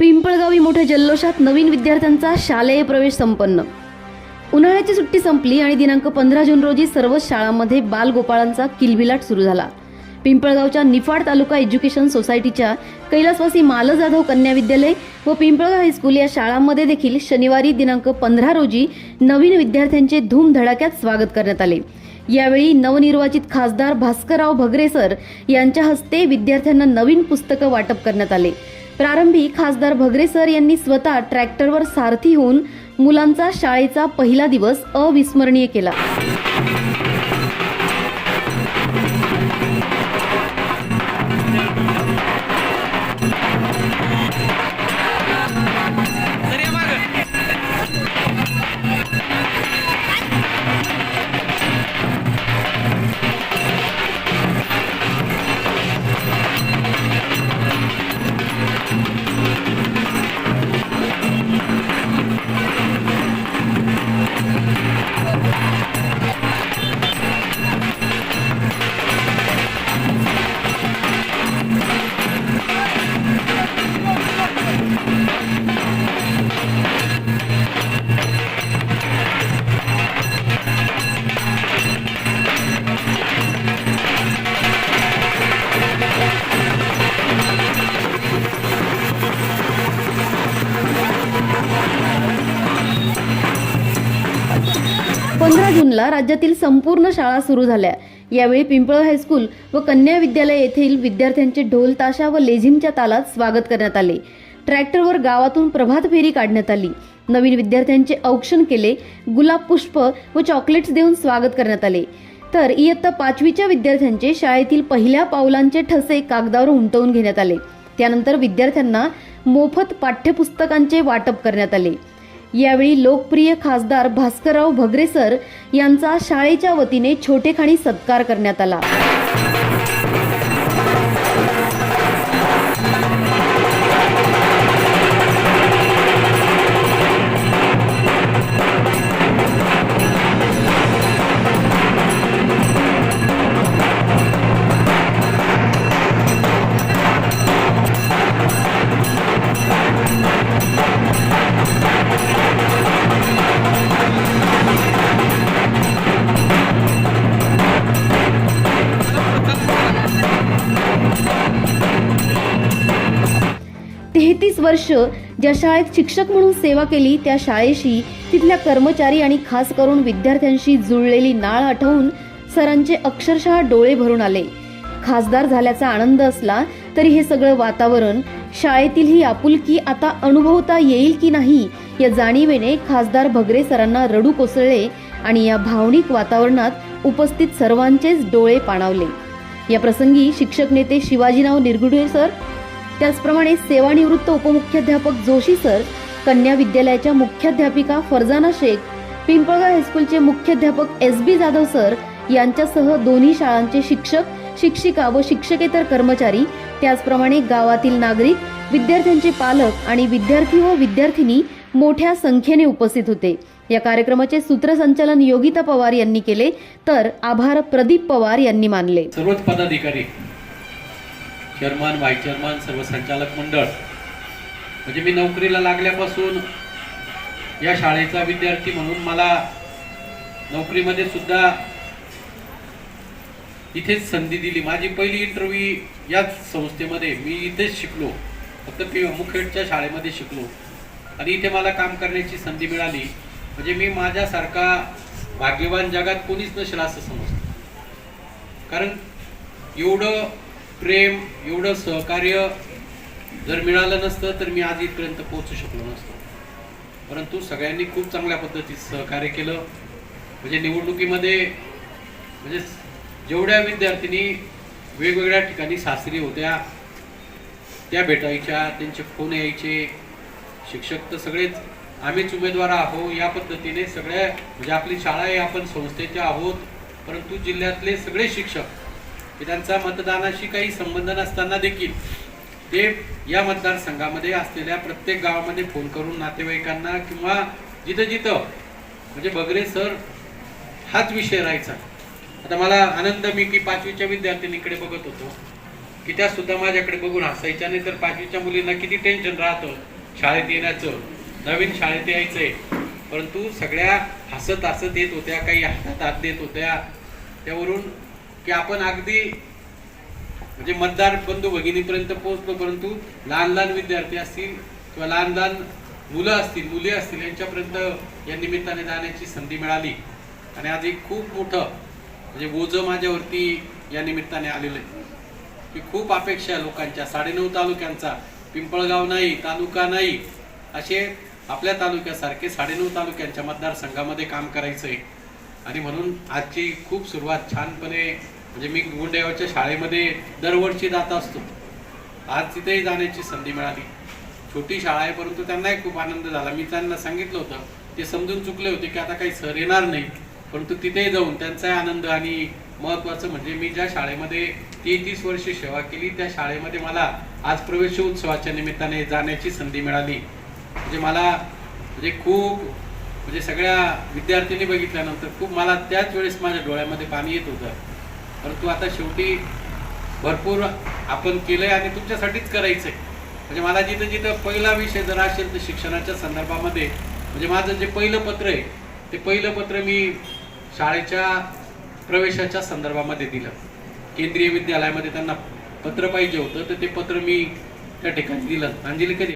पिंपळगावी मोठ्या जल्लोषात नवीन विद्यार्थ्यांचा शालेय प्रवेश संपन्न. उन्हाळ्याची सुट्टी संपली आणि दिनांक पंधरा जून रोजी सर्वच शाळांमध्ये बालगोपाळांचा किलबिलाट सुरू झाला. पिंपळगावच्या निफाड तालुका एज्युकेशन सोसायटीच्या कैलासवासी माल जाधव कन्या विद्यालय व पिंपळगाव हायस्कूल या शाळांमध्ये देखील शनिवारी दिनांक पंधरा रोजी नवीन विद्यार्थ्यांचे धूमधडाक्यात स्वागत करण्यात आले. यावेळी नवनिर्वाचित खासदार भास्करराव भगरे सर यांच्या हस्ते विद्यार्थ्यांना नवीन पुस्तकं वाटप करण्यात आले. प्रारंभी खासदार भगरे सर यांनी स्वतः ट्रॅक्टरवर सारथी होऊन मुलांचा शाळेचा पहिला दिवस अविस्मरणीय केला. जूनला राज्यातील संपूर्ण शाळा सुरू झाल्या. यावेळी पिंपळ हायस्कूल व कन्या विद्यालय येथील विद्यार्थ्यांचे ढोल ताशा व लेझिमच्या तालात स्वागत करण्यात आले. ट्रॅक्टरवर गावातून प्रभात फेरी काढण्यात आली. नवीन विद्यार्थ्यांचे औक्षण केले. गुलाब पुष्प व चॉकलेट्स देऊन स्वागत करण्यात आले. तर इयत्ता पाचवीच्या विद्यार्थ्यांचे शाळेतील पहिल्या पावलांचे ठसे कागदावर उमटवून घेण्यात आले. त्यानंतर विद्यार्थ्यांना मोफत पाठ्यपुस्तकांचे वाटप करण्यात आले. यावेळी लोकप्रिय खासदार भास्करराव भगरेसर यांचा शाळेच्या वतीने छोटेखानी सत्कार करण्यात आला. तेहतीस वर्ष ज्या शाळेत शिक्षक म्हणून सेवा केली त्या शाळेशी तिथल्या कर्मचारी आणि खास करून विद्यार्थ्यांशी जुळलेली नाळ आठवून सरांचे अक्षरशः डोळे भरून आले. खासदार झाल्याचा आनंद असला तरी हे सगळं वातावरण शाळेतील ही आपुलकी आता अनुभवता येईल की नाही या जाणीवेने खासदार भगरे सरांना रडू कोसळले आणि या भावनिक वातावरणात उपस्थित सर्वांचेच डोळे पाणावले. या प्रसंगी शिक्षक नेते शिवाजीराव निरगुडे सर त्याचप्रमाणे सेवानिवृत्त उपमुख्याध्यापक जोशी सर कन्या विद्यालयाच्या मुख्याध्यापिका फरजाना शेख पिंपळगाव हायस्कूलचे मुख्याध्यापक एस बी जाधव सर यांच्यासह दोन्ही शाळांचे शिक्षक शिक्षिका व शिक्षकेतर कर्मचारी त्याचप्रमाणे गावातील नागरिक विद्यार्थ्यांचे पालक आणि विद्यार्थी व विद्यार्थिनी मोठ्या संख्येने उपस्थित होते. या कार्यक्रमाचे सूत्रसंचालन योगिता पवार यांनी केले तर आभार प्रदीप पवार यांनी मानले. सर्वच पदाधिकारी चेअरमन व्हाईस चेअरमन सर्व संचालक मंडळ. म्हणजे मी नोकरीला लागल्यापासून या शाळेचा विद्यार्थी म्हणून मला नोकरीमध्ये सुद्धा इथेच संधी दिली. माझी पहिली इंटरव्ह्यू याच संस्थेमध्ये. मी इथेच शिकलो. फक्त पी मुखेडच्या शाळेमध्ये शिकलो. आणि इथे मला काम करण्याची संधी मिळाली. म्हणजे मी माझ्यासारखा भाग्यवान जगात कोणीच नसेल असं समजतो. कारण एवढं प्रेम एवढं सहकार्य जर मिळालं नसतं तर मी आज इथपर्यंत पोहोचू शकलो नसतो. परंतु सगळ्यांनी खूप चांगल्या पद्धतीत सहकार्य केलं. म्हणजे निवडणुकीमध्ये म्हणजे जेवढ्या विद्यार्थिनी वेगवेगळ्या ठिकाणी सासरी होत्या त्या भेटायच्या त्यांचे फोन यायचे शिक्षक तर सगळेच आम्हीच उमेदवार आहो या पद्धतीने सगळ्या म्हणजे आपली शाळा आहे आपण संस्थेच्या आहोत परंतु जिल्ह्यातले सगळे शिक्षक की त्यांचा मतदानाशी काही संबंध नसताना देखील ते या मतदारसंघामध्ये असलेल्या प्रत्येक गावामध्ये फोन करून नातेवाईकांना किंवा जिथं जिथं म्हणजे बगरे सर हाच विषय राहायचा. आता मला आनंद मी की पाचवीच्या विद्यार्थिनीकडे बघत होतो. की त्या सुद्धा माझ्याकडे बघून हसायच्या नाही तर पाचवीच्या मुलींना किती टेन्शन राहतं. शाळेत येण्याचं नवीन शाळेत यायचंय. परंतु सगळ्या हसत हसत येत होत्या काही हातात हात देत होत्या. त्यावरून की आपण अगदी म्हणजे मतदार बंधू भगिनीपर्यंत पोहोचलो परंतु लहान लहान विद्यार्थी असतील किंवा लहान लहान मुलं असतील मुली असतील यांच्यापर्यंत या निमित्ताने जाण्याची संधी मिळाली. आणि आज एक खूप मोठं म्हणजे ओझं माझ्यावरती या निमित्ताने आलेलं आहे. की खूप अपेक्षा आहे लोकांच्या. साडेनऊ तालुक्यांचा. पिंपळगाव नाही तालुका नाही. असे आपल्या तालुक्यासारखे साडेनऊ तालुक्यांच्या मतदारसंघामध्ये काम करायचं आहे आणि म्हणून आजची खूप सुरुवात छानपणे म्हणजे मी गुंडेगावच्या शाळेमध्ये दरवर्षी जात असतो. आज तिथेही जाण्याची संधी मिळाली. छोटी शाळा आहे परंतु त्यांनाही खूप आनंद झाला. मी त्यांना सांगितलं होतं ते समजून चुकले होते की आता काही सर येणार नाही परंतु तिथेही जाऊन त्यांचाही आनंद आणि महत्त्वाचं म्हणजे मी ज्या शाळेमध्ये तेहतीस वर्ष सेवा केली त्या शाळेमध्ये मला आज प्रवेशोत्सवाच्या निमित्ताने जाण्याची संधी मिळाली. म्हणजे मला म्हणजे खूप म्हणजे सगळ्या विद्यार्थ्यांनी बघितल्यानंतर खूप मला त्याच वेळेस माझ्या डोळ्यामध्ये पाणी येत होतं. परंतु आता शेवटी भरपूर आपण केलंय आणि तुमच्यासाठीच करायचंय. म्हणजे मला जिथं जिथं पहिला विषय जर असेल तर शिक्षणाच्या संदर्भामध्ये म्हणजे माझं जे पहिलं पत्र आहे ते पहिलं पत्र मी शाळेच्या प्रवेशाच्या संदर्भामध्ये दिलं. केंद्रीय विद्यालयामध्ये त्यांना पत्र पाहिजे होतं तर ते पत्र मी त्या ठिकाणी दिलं. आणि दिलं कधी